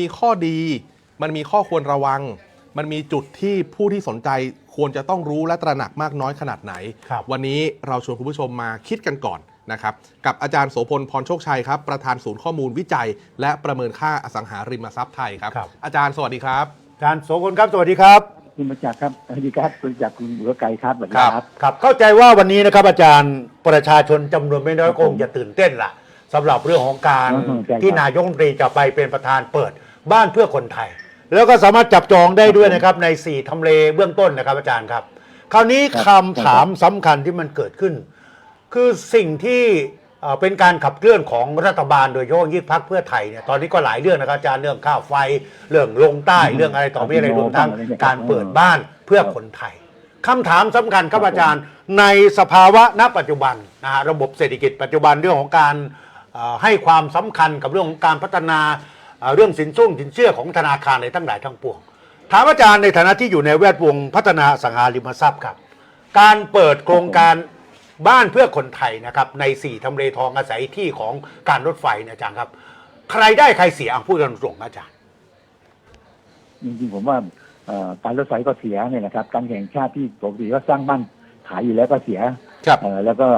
มีข้อดี มันมีข้อควรระวัง มันมีจุดที่ผู้ที่สนใจควรจะต้องรู้และตระหนักมากน้อยขนาดไหน ครับวันนี้เราชวนคุณผู้ชมมาคิดกันก่อนนะครับ กับอาจารย์โสพลพรโชคชัยครับ ประธานศูนย์ข้อมูลวิจัย และประเมินค่าอสังหาริมทรัพย์ไทยครับ ครับ อาจารย์สวัสดีครับ อาจารย์โสพลครับ สวัสดีครับ คุณประจักษ์ครับสวัสดีครับคุณประจักษ์คุณเหลือไกลครับสวัสดีครับครับ ครับ เข้าใจว่าวันนี้นะครับอาจารย์ประชาชนจำนวนไม่น้อยคงจะตื่นเต้นล่ะสำหรับเรื่องของการอืมใช่ครับ ที่นายกรัฐมนตรีจะไปเป็นประธานเปิด บ้านเพื่อคนไทย แล้วก็สามารถจับจองได้ด้วยนะครับใน 4 ทำเลเบื้องต้นนะครับอาจารย์ครับ คราวนี้คำถามสำคัญที่มันเกิดขึ้น คือสิ่งที่เอ่อเป็นการขับเคลื่อนของรัฐบาลโดยเฉพาะยิ่งพรรคเพื่อไทยเนี่ยตอนนี้ก็หลายเรื่องนะครับอาจารย์เรื่องค่าไฟเรื่องลงใต้เรื่องอะไรต่อไม่อะไรรวมทั้งการเปิดบ้านเพื่อคนไทย คำถามสำคัญครับอาจารย์ในสภาวะณปัจจุบันนะฮะระบบเศรษฐกิจปัจจุบันเรื่องของการเอ่อให้ความสำคัญกับเรื่องของการพัฒนา เอ่อเรื่องสินสุ่งสินเชื่อของธนาคารในทั้งหลายทั้งปวง ถามอาจารย์ในฐานะที่อยู่ในแวดวงพัฒนาอสังหาริมทรัพย์ครับ การเปิดโครงการบ้านเพื่อคนไทยนะครับในสี่ทำเลทองอาศัยที่ของการรถไฟเนยอาจารย์ครับ ใครได้ใครเสียอะพูดกันตรงๆอาจารย์จริงๆผมว่าเอ่อการรถไฟก็เสียเนี่ยนะครับการแข่งชาติที่ปกติก็สร้างบ้านขายอยู่แล้วก็เสียครับเอ่อแล้วก็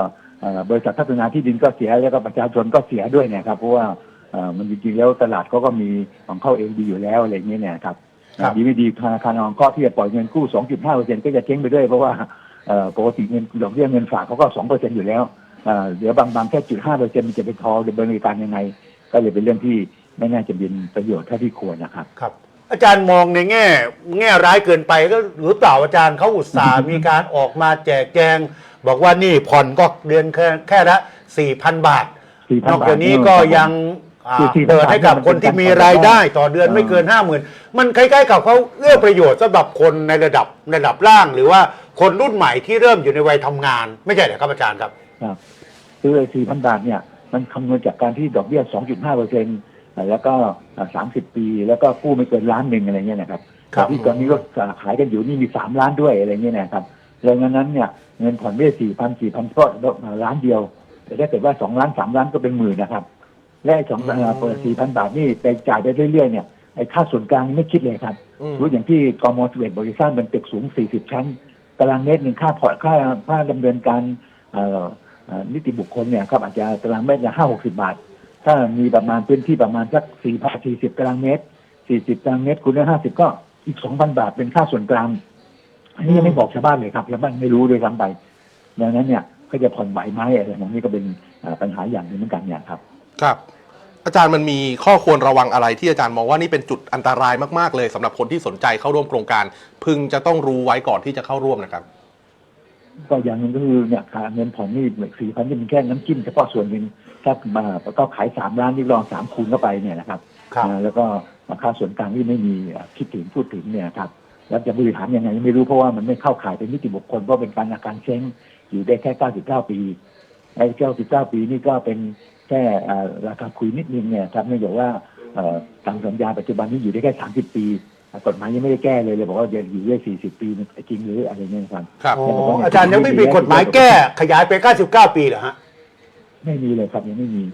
เอ่อบริษัทพัฒนาที่ดินก็เสียแล้วก็ประชาชนก็เสียด้วยเนะครับเพราะว่าเอ่อ มันจริงๆแล้วตลาดเขาก็มีของเข้าเองดีอยู่แล้วอะไรอย่างเงี้ยเนี่ยครับครับดีไม่ดีธนาคารออมก็ที่จะปล่อยเงินกู้ 2.5เปอร์เซ็นต์ก็จะเจ๊งไปด้วยเพราะว่าเอ่อปกติเงินดอกเบี้ยเงินฝากเขาก็2เปอร์เซ็นต์อยู่แล้วเอ่อเดี๋ยวบางบางแค่จุด5เปอร์เซ็นต์มันจะไปทอดำเนินการยังไง ก็เลยเป็นเรื่องที่ไม่น่าจะเป็นประโยชน์เท่าที่ควรนะครับครับ อาจารย์มองในแง่ แง่ร้ายเกินไปก็หรือเปล่าอาจารย์เขาอุตส่าห์มีการออกมาแจกแจง บอกว่านี่ผ่อนก็เดือนแค่แค่ละ4,000บาท4,000นอกจากนี้ก็ยัง อ่าคือ4,000เปิดให้กับคนที่มีรายได้ต่อเดือนเออไม่เกินห้าหมื่นมันคล้ายๆกับเขาเอื้อประโยชน์สำหรับคนในระดับระดับล่าง หรือว่าคนรุ่นใหม่ที่เริ่มอยู่ในวัยทำงาน ไม่ใช่เหรอครับอาจารย์ครับ ครับคือไอ้4,000 บาทเนี่ย มันคำนวณจากการที่ดอกเบี้ย 2.5เปอร์เซ็นต์แล้วก็อ่า30 ปี แล้วก็กู้ไม่เกินล้านหนึ่งอะไรเงี้ยนะครับครับที่ตอนนี้ก็ขายกันอยู่นี่มี 3 ล้านด้วยอะไรเงี้ยนะครับดังนั้นเนี่ยเงินผ่อนไม่ได้4,000 4,000ก็ล้านเดียว แต่ถ้าเกิดว่า 2 ล้าน 3 ล้านก็เป็นหมื่นนะครับ และไอ้สองเปิด4,000บาทนี่ไปจ่ายไปเรื่อยๆเนี่ยไอ้ค่าส่วนกลางนี่ไม่คิดเลยครับอืมรู้อย่างที่กมสเวตบริษัทเป็นตึกสูง40ชั้นตารางเมตรหนึ่งค่าผ่อนค่าค่าดำเนินการเอ่อเอ่อนิติบุคคลเนี่ยครับอาจจะตารางเมตรละห้าหกสิบาท ถ้ามีประมาณพื้นที่ประมาณสักสี่พันสี่สิบตารางเมตรสี่สิบตารางเมตรคูณด้วยห้าสิบก็อีกสองพันบาทเป็นค่าส่วนกลางอันนี้ยังไม่บอกชาวบ้านเลยครับชาวบ้านไม่รู้ด้วยซ้ำไปดังนั้นเนี่ยก็จะผ่อนไหวไหมอะไรอย่างนี้ก็เป็นเอ่อปัญหาอย่างหนึ่งเหมือนกันเนี่ยครับ ครับ อาจารย์มันมีข้อควรระวังอะไรที่อาจารย์มองว่านี่เป็นจุดอันตรายมากๆเลยสำหรับคนที่สนใจเข้าร่วมโครงการ พึงจะต้องรู้ไว้ก่อนที่จะเข้าร่วมนะครับ ก็อย่างหนึงก็คือเนี่ยค่าเงินผ่อนนี่สี่พันนี่มันแค่น้ำจิ้มเฉพาะส่วนหนึ่งถ้ามาก็ขายสามล้านที่ลองสามคูณเข้าไปเนี่ยนะครับครับ อ่าแล้วก็ค่าส่วนกลางที่ไม่มีอ่าคิดถึงพูดถึงเนี่ยครับแล้วจะบริหารยังไงไม่รู้เพราะว่ามันไม่เข้าข่ายเป็นนิติบุคคลเพราะเป็นการอาการเช้งอยู่ได้แค่ 99 ปีไอ้99 ปีนี่ก็เป็น แค่อ่าราคาคุยนิดนึงเนี่ยครับเนื่องจากว่าเอ่อตามสัญญาปัจจุบันนี้อยู่ได้แค่30ปีอ่ากฎหมายยังไม่ได้แก้เลยเลยบอกว่าจะอยู่ได้40ปีมันจริงหรืออะไรเงี้ยครับครับอ๋ออาจารย์ยังไม่มีกฎหมายแก้ขยายไป99ปีเหรอฮะไม่มีเลยครับยังไม่มี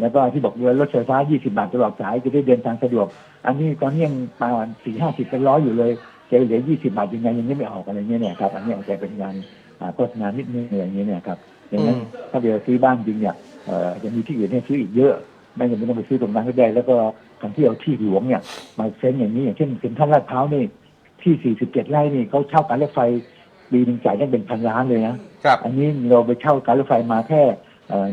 แล้วก็ที่บอกเรือรถไฟฟ้า20บาทตลอดสายจะได้เดินทางสะดวก อันนี้ตอนนี้ยังประมาณสี่ห้าสิบเป็นร้อยอยู่เลยจะเหลือ20บาทยังไงยังไม่ออกอะไรเงี้ยเนี่ยครับอันนี้อาจจะเป็นงานอ่าโฆษณานิดนึงอะไรอย่างเงี้ยเนี่ยครับดังนั้นอืมถ้าเดี๋ยวซื้อบ้านจริงเนี่ย เอ่อจะมีที่อื่นให้ซื้ออีกเยอะ ไม่จำเป็นต้องไปซื้อตรงนั้นก็ได้ แล้วก็การที่เอาที่หลวงเนี่ยมาเซ็นอย่างนี้อย่างเช่นเซ็นทรัลลาดพร้าวนี่ที่ 47 ไร่นี่เขาเช่าการรถไฟปีหนึ่งจ่ายได้เป็นพันล้านเลยนะครับ อันนี้เราไปเช่าการรถไฟมาแค่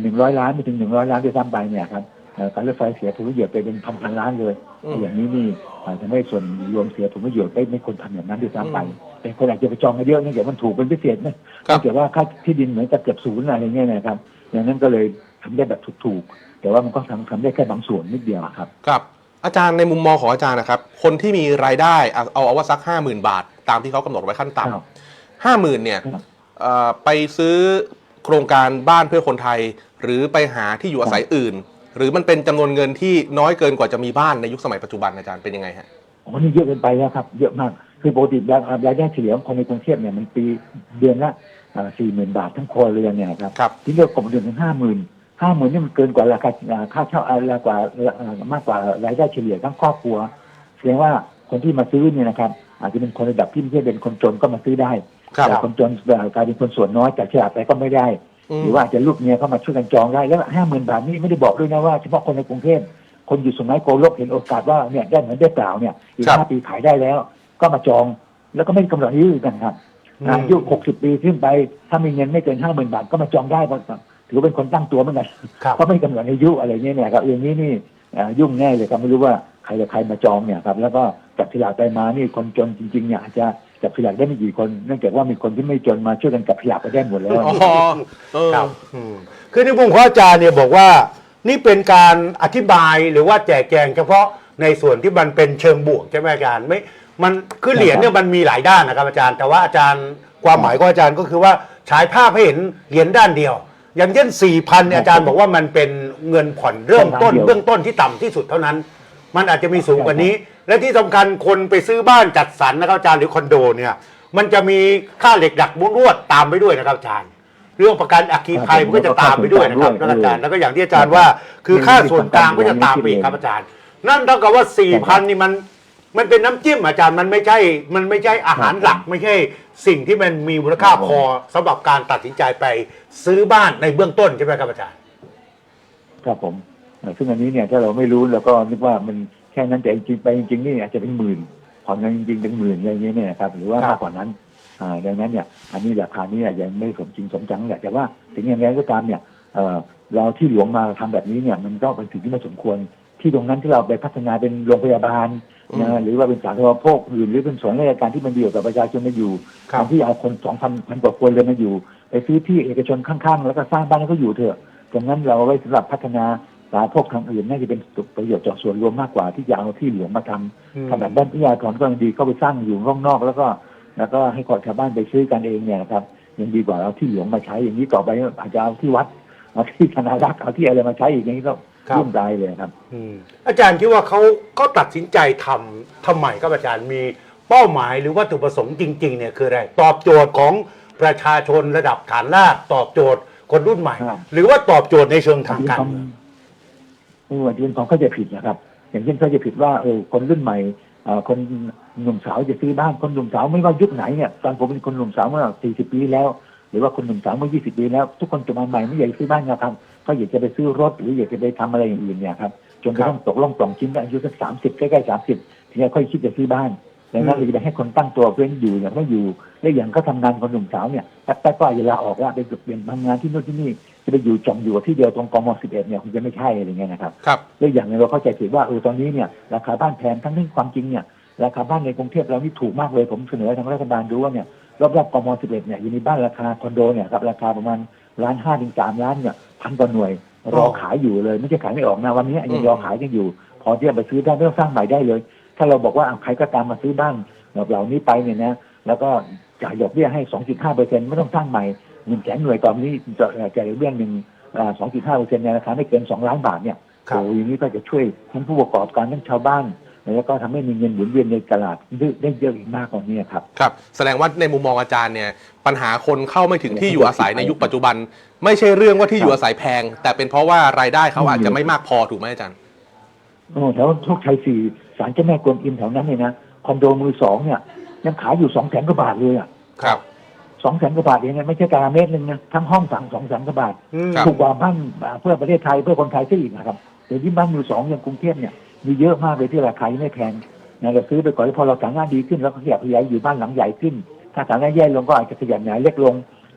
หนึ่งร้อยล้านไม่ถึงหนึ่งร้อยล้านด้วยซ้ำไปเนี่ยครับเอ่อการรถไฟเสียผลประโยชน์ไปเป็นพันพันล้านเลยอืมอย่างนี้นี่อาจจะไม่ส่วนรวมเสียผลประโยชน์ไม่ไม่ควรทำอย่างนั้นด้วยซ้ำไปแต่คนอาจจะไปจองกันเยอะเนื่องจากมันถูกเป็นพิเศษนะครัเนื่บองจากว่าค่าที่ดินเหมือนกับเกือบศูนย์อะไรเงี้ยนะครับอย่างนั้นก็เลย ทำได้แบบถูกๆ แต่ว่ามันก็ทำทำได้แค่บางส่วนนิดเดียวอะครับ ครับ อาจารย์ในมุมมองของอาจารย์นะครับ คนที่มีรายได้เอาเอาเอาว่าสักห้าหมื่นบาท ตามที่เขากำหนดไว้ขั้นครับต่ำห้าหมื่นเนี่ยครับ เอ่อไปซื้อโครงการบ้านเพื่อคนไทย หรือไปหาที่อยู่อาศัยอื่น หรือมันเป็นจำนวนเงินที่น้อยเกินกว่าจะมีบ้านในยุคสมัยปัจจุบันอาจารย์เป็นยังไงฮะ โอ้นี่เยอะเกินไปแล้วครับ เยอะมาก คือปกติรายรายได้เฉลี่ยของคนในกรุงเทพเนี่ยมันปีเดือนละสี่หมื่นบาททั้งครัวเรือนเนี่ยครับครับ ที่เรียกกบเดือนถึงห้าหมื่น ห้าหมื่นนี่มันเกินกว่าราคาอ่าค่าเช่าอะไรกว่าอ่ามากกว่ารายได้เฉลี่ยทั้งครอบครัวแสดงว่าคนที่มาซื้อเนี่ยนะครับ อาจจะเป็นคนระดับที่ไม่ใช่เป็นคนจนก็มาซื้อได้ครับแต่คนจนกลายเป็นคนส่วนน้อยแต่ฉลาดไปก็ไม่ได้อืมหรือว่าอาจจะลูกเมียเข้ามาช่วยกันจองได้แล้วห้าหมื่นบาทนี่ไม่ได้บอกด้วยนะว่าเฉพาะคนในกรุงเทพคนอยู่สุไหงโกลกเห็นโอกาสว่าเนี่ยได้เหมือนได้เปล่าเนี่ยอีกครับห้าปีขายได้แล้ว ก็มาจองแล้วก็ไม่ได้กำหนดอายุกันครับอืมอายุหกสิบปีขึ้นไป ถ้ามีเงินไม่เกินห้าหมื่นบาทก็มาจองได้เพราะ ถือว่าเป็นคนตั้งตัวเหมือนกันครับเพราะไม่กำหนดอายุอะไรเงี้ยเนี่ยครับอย่างนี้นี่เอ่อยุ่งแน่เลยครับไม่รู้ว่าใครกับใครมาจองเนี่ยครับแล้วก็จับฉลากไปมานี่คนจนจริงๆเนี่ยอาจจะจับฉลากได้ไม่กี่คนเนื่องจากว่ามีคนที่ไม่จนมาช่วยกันจับฉลากไปได้หมดแล้วอ๋อเออครับอืมคือในมุมของอาจารย์เนี่ยบอกว่า นี่เป็นการอธิบายหรือว่าแจกแจงเฉพาะในส่วนที่มันเป็นเชิงบวกใช่ไหมอาจารย์ไม่มันคือเหรียญเนี่ยมันมีหลายด้านนะครับอาจารย์ แต่ว่าอาจารย์ความหมายของอาจารย์ก็คือว่าฉายภาพให้เห็นเหรียญด้านเดียว อย่างเช่นสี่พันเนี่ยอาจารย์บอกว่ามันเป็นเงินผ่อนเริ่มต้น เบื้องต้นที่ต่ำที่สุดเท่านั้น มันอาจจะมีสูงกว่านี้ และที่สำคัญคนไปซื้อบ้านจัดสรรนะครับอาจารย์หรือคอนโดเนี่ย มันจะมีค่าเหล็กดักมุ้งลวดตามไปด้วยนะครับอาจารย์ เรื่องประกันอัคคีภัยมันก็จะตามไปด้วยนะครับท่านอาจารย์แล้วก็อย่างที่อาจารย์ว่า คือค่าส่วนกลางก็จะตามไปอีกครับอาจารย์ นั่นเท่ากับว่าสี่พันนี่มัน มันเป็นน้ำจิ้มอาจารย์มันไม่ใช่ มันไม่ใช่อาหารหลักไม่ใช่สิ่งที่มันมีมูลค่าพอสำหรับการตัดสินใจไปซื้อบ้านในเบื้องต้นใช่ไหมครับอาจารย์ ครับผมเอ่อซึ่งอันนี้เนี่ยถ้าเราไม่รู้เราก็นึกว่ามันแค่นั้นแต่จริงๆไปจริงๆนี่อาจจะเป็นหมื่นผ่อนเงินจริงๆเป็นหมื่นอะไรอย่างเงี้ยเนี่ยนะครับหรือว่าครับ มากกว่านั้นอ่าดังนั้นเนี่ยอันนี้ราคานี้ยังไม่สมจริงสมจังแหละแต่ว่าถึงอย่างไรก็ตามเนี่ยเอ่อเราที่หลวงมาทำแบบนี้เนี่ยมันก็เป็นสิ่งที่ไม่สมควร ที่ตรงนั้นที่เราไปพัฒนาเป็นโรงพยาบาลอืมนะหรือว่าเป็นสาธารณโภคอื่นหรือเป็นส่วนราชการที่มันเดียวกับประชาชนมาอยู่ครับแทนที่เอาคนสองพันพันกว่าคนเลยมาอยู่ ไปซื้อที่เอกชนข้างๆ แล้วก็สร้างบ้านให้เขาอยู่เถอะตรงนั้นเราเอาไว้สำหรับพัฒนาสาธารณโภคทางอื่นน่าจะเป็นประโยชน์ต่อส่วนรวมมากกว่าที่จะเอาที่หลวงมาทำอืมทำแบบบ้านพิยากรก็ยังดีเข้าไปสร้างอยู่ข้างนอก แล้วก็ แล้วก็ให้คนชาวบ้านไปซื้อกันเองเนี่ยนะครับยังดีกว่าเอาที่หลวงมาใช้อย่างนี้ต่อไปอาจจะเอาที่วัดเอาที่ธนารักษ์เอาที่อะไรมาใช้อีกอย่างนี้ก็ ครับยุ่งใจเลยครับ อืมอาจารย์คิดว่าเขาเขาตัดสินใจทำทำไมครับอาจารย์มีเป้าหมายหรือวัตถุประสงค์จริงๆเนี่ยคืออะไรตอบโจทย์ของประชาชนระดับฐานรากตอบโจทย์คนรุ่นใหม่ ครับ หรือว่าตอบโจทย์ในเชิงทางการเมือง เออที่เป็นความเข้าใจผิดนะครับ อย่างเช่นเข้าใจผิดว่าเออคนรุ่นใหม่เอ่อคนหนุ่มสาวจะซื้อบ้านคนหนุ่มสาวไม่ว่ายุคไหนเนี่ยตอนผมเป็นคนหนุ่มสาวเมื่อ40 ปีแล้ว หรือว่าคนหนุ่มสาวเมื่อ 20 ปีแล้ว ทุกคนจะมาใหม่ไม่อยากซื้อบ้านนะครับ ก็อยากจะไปซื้อรถหรืออยากจะไปทำอะไรอย่างอื่นเนี่ยครับจนกระทั่งตกลงปล่องชิ้นกันอายุสักสามสิบใกล้ๆสามสิบทีนี้ค่อยคิดจะซื้อบ้านดังนั้นอืมเราจะไปให้คนตั้งตัวเพื่อนอยู่อย่างไม่อยู่และอย่างเขาทำงานคนหนุ่มสาวเนี่ยแป๊บๆก็อาจจะลาออกแล้วไปเปลี่ยนทำงานที่นู่นที่นี่จะไปอยู่จมอยู่กับที่เดียวตรงกม11เนี่ยคงจะไม่ใช่อะไรเงี้ยนะครับครับเรื่องอย่างหนึงเราเข้าใจผิดว่าเออตอนนี้เนี่ยราคาบ้านแพงทั้งที่ความจริงเนี่ยราคาบ้านในกรุงเทพเรานี่ถูกมากเลยผมเสนอทางรัฐบาลดูว่าเนี่ย รอบๆกม11เนี่ยอยู่ในบ้านราคาคอนโดเนี่ยครับราคาประมาณล้านห้าถึงสามล้านเนี่ยพันกว่าหน่วย รอขายอยู่เลยไม่ใช่ขายไม่ออกนะวันนี้ยังรอขายกันอยู่ พอที่จะไปซื้อได้ไม่ต้องสร้างใหม่ได้เลย ถ้าเราบอกว่าเอาใครก็ตามมาซื้อบ้านแบบเหล่านี้ไปเนี่ยนะแล้วก็จ่ายดอกเบี้ยให้2.5เปอร์เซ็นต์ไม่ต้องสร้างใหม่หนึ่งแสนหน่วยตอนนี้จะจ่ายดอกเบี้ยหนึ่งสองจุดห้าเปอร์เซ็นต์ในราคาไม่เกินสองล้านบาทเนี่ยครับโอ้อย่างนี้ก็จะช่วยทั้งผู้ประกอบการทั้งชาวบ้าน แล้วก็ทำให้มีเงินหมุนเวียนในตลาดได้เยอะอีกมากกว่านี้ครับครับ แสดงว่าในมุมมองอาจารย์เนี่ยปัญหาคนเข้าไม่ถึงที่อยู่อาศัยในยุคปัจจุบัน ไม่ใช่เรื่องว่าที่อยู่อาศัยแพง แต่เป็นเพราะว่ารายได้เขาอาจจะไม่มากพอถูกไหมอาจารย์โอ้แถวโชคชัยสี่ศาลเจ้าแม่กวนอิมแถวนั้นเนี่ยนะคอนโดมือสองเนี่ยยังขายอยู่สองแสนกว่าบาทเลยอะครับสองแสนกว่าบาทเองนะไม่ใช่ตารางเมตรหนึ่งนะทั้งห้องสั่งสองแสนกว่าบาทอืมครับถูกกว่าบ้านอ่าเพื่อประเทศไทยเพื่อคนไทยซะอีกนะครับเดี๋ยวที่บ้านมือสองอย่างกรุงเทพเนี่ย มีเยอะมากเลยที่ราคายังไม่แพงนะเราซื้อไปก่อนแล้วพอเราฐานะดีขึ้นเราก็ขยับขยายอยู่บ้านหลังใหญ่ขึ้น ถ้าฐานะแย่ลงก็อาจจะขยับขยายเล็กลง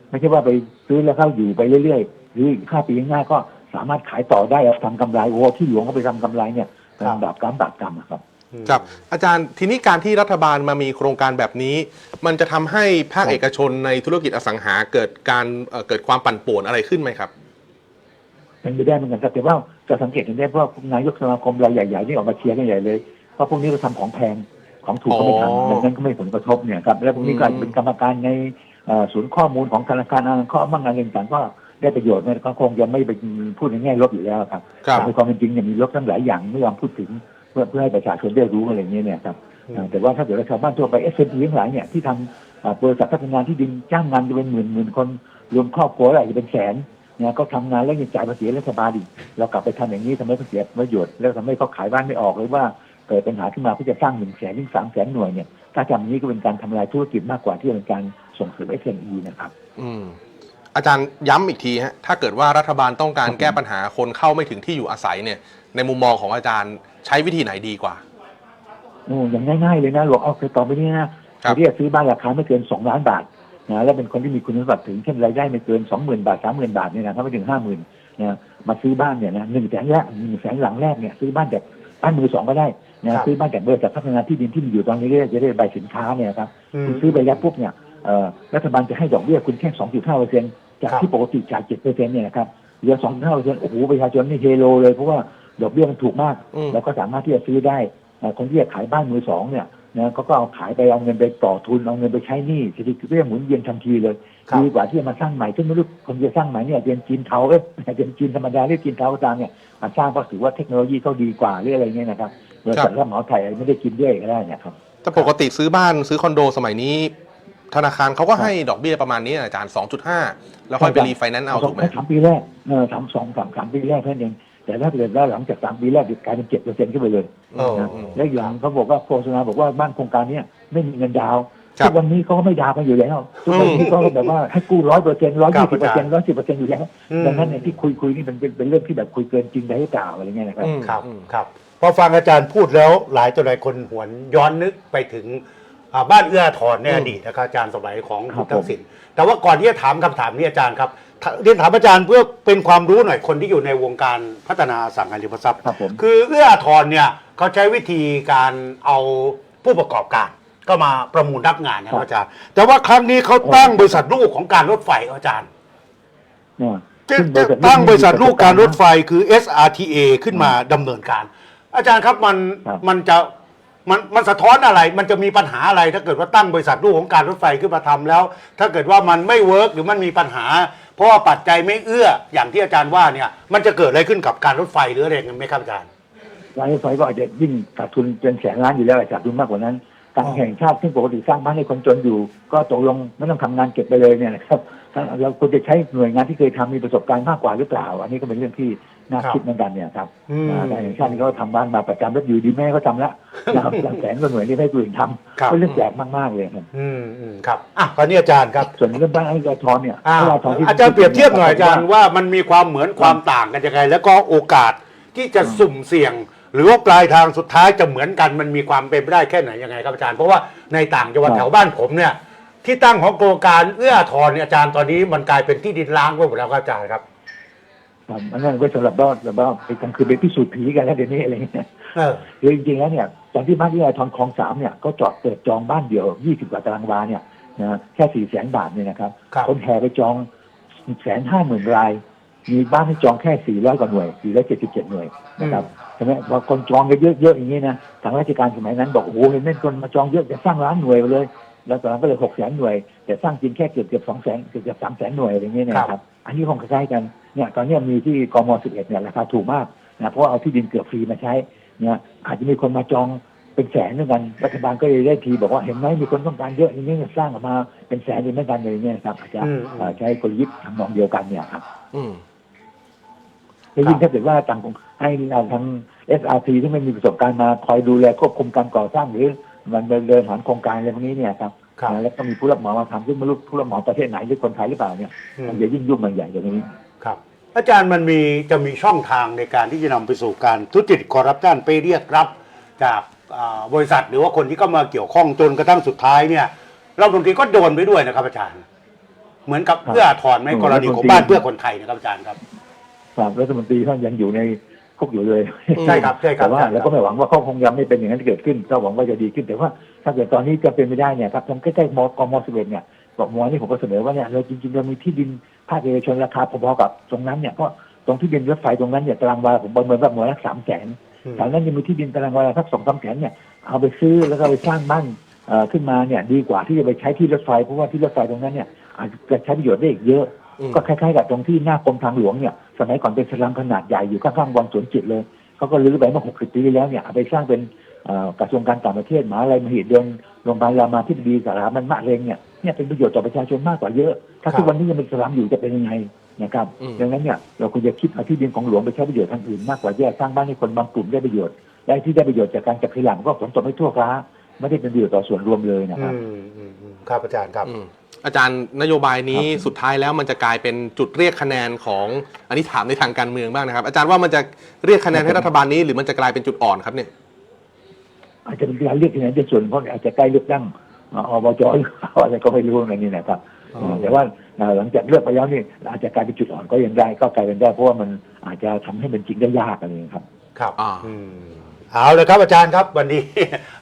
ไม่ใช่ว่าไปซื้อแล้วเข้าอยู่ไปเรื่อยๆ หรืออีกห้าปีข้างหน้าก็สามารถขายต่อได้เอาทำกำไรโอ้ที่หลวงก็ไปทำกำไรเนี่ยครับลำดับกรรมบาปกรรมอะครับครับอาจารย์ทีนี้การที่รัฐบาลมามีโครงการแบบนี้ มันจะทำให้ภาคครับเอกชนในธุรกิจอสังหาเกิดการเอ่อเกิดความปั่นป่วนอะไรขึ้นไหมครับเป็นไปได้เหมือนกันครับแต่ว่า จะสังเกตเห็นได้ว่านายกสมาคมรายใหญ่ๆนี่ออกมาเชียร์กันใหญ่เลยเพราะพวกนี้ก็ทำของแพงของถูกก็ไม่อ๋อทำดังนั้นก็ไม่ผลกระทบเนี่ยครับแล้วพวกนี้ก็อาจจะเป็นกรรมการในเอ่อศูนย์ข้อมูลของธนาคารอาเคราะห์มั่งอะไรต่างๆก็ได้ประโยชน์เนี่ยก็คงจะไม่ไปพูดในแง่ลบอยู่แล้วครับครับแต่ในความเป็นจริงเนี่ยมีลบทั้งหลายอย่างไม่ยอมพูดถึงเพื่อเพื่อให้ประชาชนได้รู้อะไรอย่างเงี้ยเนี่ยครับอืมเอ่อแต่ว่าถ้าเกิดว่าชาวบ้านทั่วไปเอสเอ็ทั้งหลายเนี่ยที่ทำเอ่อบริษัทพัฒนาที่ดินจ้างงานจะเป็นหมื่นหมื่นคน รวมครอบครัวอะไรจะเป็นแสนเนี่ยเขาทำงานแล้วยังจ่ายภาษีรัฐบาลอีกเรากลับไปทำอย่างนี้ทำให้เขาเสียประโยชน์แล้วทำให้เขาขายบ้านไม่ออกหรือว่าเกิดปัญหาขึ้นมาเพื่อจะสร้างหนึ่งแสนถึงสามแสนหน่วยเนี่ยถ้าทำอย่างนี้ก็เป็นการทำลายธุรกิจมากกว่าที่เป็นการส่งเสริม SME นะครับ อืมอาจารย์ย้ำอีกทีฮะถ้าเกิดว่ารัฐบาลต้องการแก้ปัญหาคนเข้าไม่ถึงที่อยู่อาศัยเนี่ย ในมุมมองของอาจารย์ใช้วิธีไหนดีกว่าโอ้อย่างง่ายๆเลยนะหลวงเอาคือต่อไปนี้นะครับเรียกซื้อบ้านราคาไม่เกินสองล้านบาท นะแล้วเป็นคนที่มีคุณสมบัติถึงเช่นรายได้ไม่เกินสองหมื่นบาทสามหมื่นบาทเนี่ยนะครับไม่ถึงห้าหมื่นนะมาซื้อบ้านเนี่ยนะหนึ่งแสนแรกหนึ่งแสนหลังแรกเนี่ยซื้อบ้านจากบ้านมือสองก็ได้นะซื้อบ้านจากบริษัทพัฒนาที่ดินที่มีอยู่ตอนนี้ก็จะได้ใบสินค้าเนี่ยนะครับอืมคุณซื้อไปแล้วปุ๊บเนี่ยเอ่อรัฐบาลจะให้ดอกเบี้ยคุณแค่สองจุดห้าเปอร์เซ็นต์จากครับที่ปกติจ่ายเจ็ดเปอร์เซ็นต์เนี่ยนะครับเหลือสองจุดห้าเปอร์เซ็นต์โอ้โหประชาชนนี่เฮโลเลยเพราะว่าดอกเบี้ยมันถูกมากอืมแล้วก็สามารถที่จะซื้อได้เอ่อคนที่จะขายบ้านมือสองเนี่ย นะเขาก็เอาขายไปเอาเงินไปต่อทุนเอาเงินไปใช้หนี้เศรษฐกิจก็จะหมุนเวียนทันทีเลยครับ ดีกว่าที่จะมาสร้างใหม่ซึ่งไม่รู้คนจะสร้างใหม่เนี่ยเป็นจีนเทาเอ้ยเป็นจีนธรรมดาหรือจีนเทาก็ตามเนี่ยมาสร้างเพราะถือว่าเทคโนโลยีเขาดีกว่าหรืออะไรเงี้ยนะครับบริษัทรับเหมาไทยไม่ได้กินด้วยก็ได้เนะครับ แต่ปกติซื้อบ้านซื้อคอนโดสมัยนี้ ธนาคารเขาก็ให้ดอกเบี้ยประมาณนี้อาจารย์ 2.5 แล้วค่อยไปรีไฟแนนซ์เอาถูกไหม สามปีแรกเออสามสองสามสามปีแรกแค่นั้นเอง แต่ถ้าเกิดว่าหลังจากสามปีแรกกลายเป็นเจ็ดเปอร์เซ็นต์ขึ้นไปเลยเออนะแล้วอย่างเขาบอกว่าโฆษณาบอกว่าบ้านโครงการเนี้ยไม่มีเงินดาวน์ครับทุกวันนี้เขาก็ไม่ดาวน์กันอยู่แล้วทุกวันนี้เขาก็แบบว่าให้กู้ร้อยเปอร์เซ็นต์ร้อยยี่สิบเปอร์เซ็นต์ร้อยสิบเปอร์เซ็นต์อยู่แล้วอืมดังนั้นเนี่ยที่คุยคุยนี่มันเป็นเป็นเรื่องที่แบบคุยเกินจริงได้หรือเปล่าอะไรเงี้ยนะครับอืมครับอืมครับพอฟังอาจารย์พูดแล้วหลายต่อหลายคนหวนย้อนนึกไปถึงอ่าบ้านเอื้ออาทรในอืมอดีตนะครับอาจารย์สมัยของครัคุบณทักษิณแต่ว่าก่อนที่จะถามคำถามนี้อาจารย์ครับถ เรียนถามอาจารย์เพื่อเป็นความรู้หน่อยคนที่อยู่ในวงการพัฒนาอสังหาริมทรัพย์ครับผม คือเอื้ออาทรเนี่ยเขาใช้วิธีการเอาผู้ประกอบการ ก็มาประมูลรับงานนะครับอาจารย์ แต่ว่าครั้งนี้เขาตั้งบริษัทลูกของการรถไฟครับอาจารย์เนี่ยจะซึ่งจะตั้งบริษัทลูกการรถไฟคือ SRTA ขึ้นมาดำเนินการ อาจารย์ครับมันครับมันจะมันมันสะท้อนอะไร มันจะมีปัญหาอะไร ถ้าเกิดว่าตั้งบริษัทลูกของการรถไฟขึ้นมาทำแล้ว ถ้าเกิดว่ามันไม่เวิร์กหรือมันมีปัญหา เพราะว่าปัจจัยไม่เอื้ออย่างที่อาจารย์ว่าเนี่ย มันจะเกิดอะไรขึ้นกับการรถไฟหรืออะไรกันไหมครับอาจารย์รายรถไฟก็อาจจะยิ่งขาดทุนเป็นแสนล้านอยู่แล้วอาจจะขาดทุนมากกว่านั้นการแข่งชาติซึ่งปกติสร้างบ้านให้คนจนอยู่ ก็ตกลงไม่ต้องทำงานเก็บไปเลยเนี่ยนะครับเราควรจะใช้หน่วยงานที่เคยทำมีประสบการณ์มากกว่าหรือเปล่า อันนี้ก็เป็นเรื่องที่ น่าครับคิดเหมือนกันเนี่ยครับอืมการแข่งชาตินี่ก็ทำบ้านมาประจำแล้วอยู่ดีแม่ก็ทำแล้วนะครับหลังแสนกว่าหน่วยนี่ให้คนอื่นทครับำก็เรื่องแปลกมากๆเลยครับอืมอืมครับอะคราวนี้อาจารย์ครับส่วนเรื่องบ้านไอ้กระทอนเนี่ยอ่าไอ้กระทนที่อาจารย์เปรียบเทียบหน่อยอาจารย์ว่ามันมีความเหมือนความต่างกันยังไง แล้วก็โอกาสที่จะสุ่มเสี่ยง หรือว่าปลายทางสุดท้ายจะเหมือนกันมันมีความเป็นไปได้แค่ไหนยังไงครับอาจารย์เพราะว่าในต่างจังหวัดแถวบ้านผมเนี่ยที่ตั้งของโครงการเอื้ออาทรเนี่ยอาจารย์ตอนนี้มันกลายเป็นที่ดินล้างไปหมดแล้วครับอาจารย์ครับ ครับอันนั้นก็สำหรับว่าแบบว่าไปกลางคืนไปพิสูจน์ผีกันแล้วเดี๋ยวนี้อะไรเงี้ยเออคือจริงๆแล้วเนี่ยตอนที่บ้านที่ไอทอนคลองสามเนี่ยก็จอดเปิดจองบ้านเดียว20กว่าตารางวาเนี่ยนะแค่สี่แสนบาทเนี่ยนะครับครับคนแห่ไปจองแสนห้าหมื่นราย มีบ้านให้จองแค่400กว่าหน่วย477หน่วยนะครับใช่ไหมพอคนจองกันเยอะๆอย่างนี้นะทางราชการสมัยนั้นบอกโอ้โหเห็นไหมคนมาจองเยอะจะสร้างล้านหน่วยไปเลย แล้วตอนนั้นก็เลย6แสนหน่วย แต่สร้างจริงแค่เกือบเกือบสองแสนเกือบเกือบสามแสนหน่วยอะไรเงี้ยนะครับ อันนี้คงคล้ายๆกันเนี่ยตอนเนี้ยมีที่กม11เนี่ยราคาถูกมากนะเพราะว่าเอาที่ดินเกือบฟรีมาใช้เนี่ยอาจจะมีคนมาจองเป็นแสนด้วยกันรัฐบาลก็เลยได้ทีบอกว่าเห็นไหมมีคนต้องการเยอะอย่างนี้สร้างออกมาเป็นแสนอยู่เหมือนกันเลยเนี่ยครับอาจจะอืมเอ่อใช้กลยุทธ์ทำนองเดียวกันเนี่ยครับอืมแล้วยิ่งถ้าเกิดว่าต่างให้ทาง SRT ที่ไม่มีประสบการณ์มาคอยดูแลควบคุมการก่อสร้างหรือมันเดินผ่านโครงการอะไรพวกนี้เนี่ยครับครับ นะแล้วก็มีผู้รับเหมามาทำซึ่งไม่รู้ผู้รับเหมาประเทศไหนหรือคนไทยหรือเปล่าเนี่ยอืม มันจะยิ่งยุ่งมันใหญ่อย่างนี้ ครับ อาจารย์มันมีจะมีช่องทางในการที่จะนำไปสู่การทุจริตคอร์รัปชันไปเรียกรับจากอ่าบริษัทหรือว่าคนที่เข้ามาเกี่ยวข้องจนกระทั่งสุดท้ายเนี่ยเราบางทีก็โดนไปด้วยนะครับอาจารย์ เหมือนกับครับเพื่ออาทรไหมอืมกรณีของรัฐมนตรีบ้านเพื่อคนไทยนะครับอาจารย์ครับ ครับรัฐมนตรีท่านยังอยู่ใน คุกอยู่เลยใช่ครับใช่ครับแต่ว่าใช่ครับแล้วก็ไม่หวังว่าเขาคงยังไม่เป็นอย่างนั้นเกิดขึ้นก็หวังว่าจะดีขึ้นแต่ว่า ถ้าเกิดตอนนี้จะเป็นไม่ได้เนี่ยครับทางใกล้ๆมกมสิบเอ็ดเนี่ยบอกมอนี่ผมก็เสนอว่าเนี่ยเราจริงๆเรามีที่ดินภาคเอกชนราคาพอๆกับตรงนั้นเนี่ยเพราะตรงที่ดินรถไฟตรงนั้นเนี่ยตารางวาผมประเมินว่าหน่วยละสามแสนอืมแถวนั้นยังมีที่ดินตารางวาสักสองสามแสนเนี่ยเอาไปซื้อแล้วก็ไปสร้างบ้านเอ่อขึ้นมาเนี่ยดีกว่าที่จะไปใช้ที่รถไฟเพราะว่าที่รถไฟตรงนั้นเนี่ยอาจจะใช้ประโยชน์ได้อีกเยอะอืม ก็คล้ายๆกับตรงที่หน้ากรมทางหลวงเนี่ยสมัยก่อนเป็นสลัมขนาดใหญ่อยู่ข้างๆวังสวนจิตเลยเขาก็รื้อไปเมื่อ60ปีที่แล้วเนี่ยเอาไปสร้างเป็นเอ่อกระทรวงการต่างประเทศมหาอะไรมหิดลโรงพยาบาลรามาธิบดีสารามันมะเร็งเนี่ยเนี่ยเป็นประโยชน์ต่อประชาชนมากกว่าเยอะ ถ้าครับทุกวันนี้ยังเป็นสลัมอยู่จะเป็นยังไงนะครับอืมดังนั้นเนี่ยเราควรจะคิดเอาที่ดินของหลวงไปใช้ประโยชน์ทางอื่นมากกว่าแยกสร้างบ้านให้คนบางกลุ่มได้ประโยชน์และที่ได้ประโยชน์จากการจับขยะมันก็ผลตกไม่ทั่วฟ้าไม่ได้เป็นประโยชน์ต่อส่วนรวมเลยนะคอืรับมอืมอืมครับอาจารย์ครับ อืมอาจารย์นโยบายนี้สุดท้ายแล้วมันจะกลายเป็นจุดเรียกคะแนนของอันนี้ถามในทางการเมืองบ้างนะครับ อาจารย์ว่ามันจะเรียกคะแนนให้รัฐบาลนี้หรือมันจะกลายเป็นจุดอ่อนครับเนี่ยอาจจะเป็นการเลือกที่ไหนเป็นส่วนเพราะอาจจะใกล้เลือกตั้งเอ่ออบจหรือเปล่าอะไรก็ไม่รู้ในนี้นะครับอ๋อแต่ว่าเอ่อหลังจากเลือกไปแล้วนี่อาจจะกลายเป็นจุดอ่อนก็ยังได้ก็กลายเป็นได้เพราะว่ามันอาจจะทำให้เป็นจริงได้ยากอะไรอย่างนี้ยครับ ครับอ่าอืม เอาเลยครับอาจารย์ครับวันนี้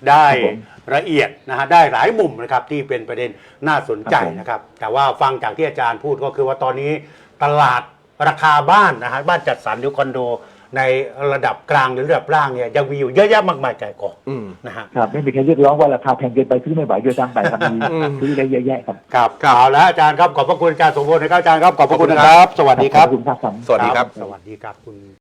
ได้ครับผมละเอียดนะฮะได้หลายมุมนะครับที่เป็นประเด็นน่าสนใจครับผมนะครับ แต่ว่าฟังจากที่อาจารย์พูดก็คือว่าตอนนี้ตลาดราคาบ้านนะฮะบ้านจัดสรรหรือคอนโด ในระดับกลางหรือระดับล่างเนี่ยยังมีอยู่เยอะแยะมากมายไก่กองอืมนะฮะครับไม่มีใครเรียกร้องว่าราคาแพงเกินไปซื้อไม่ไหวด้วยซ้ำไปครับมีอืมซื้อได้เยอะแยะครับครับเอาแล้วอาจารย์ครับขอบพระคุณอาจารย์สมบูรณ์นะครับอาจารย์ครับขอบพระคุณนะครับ สวัสดีครับขอบคุณครับสวัสดีครับสวัสดีครับคุณ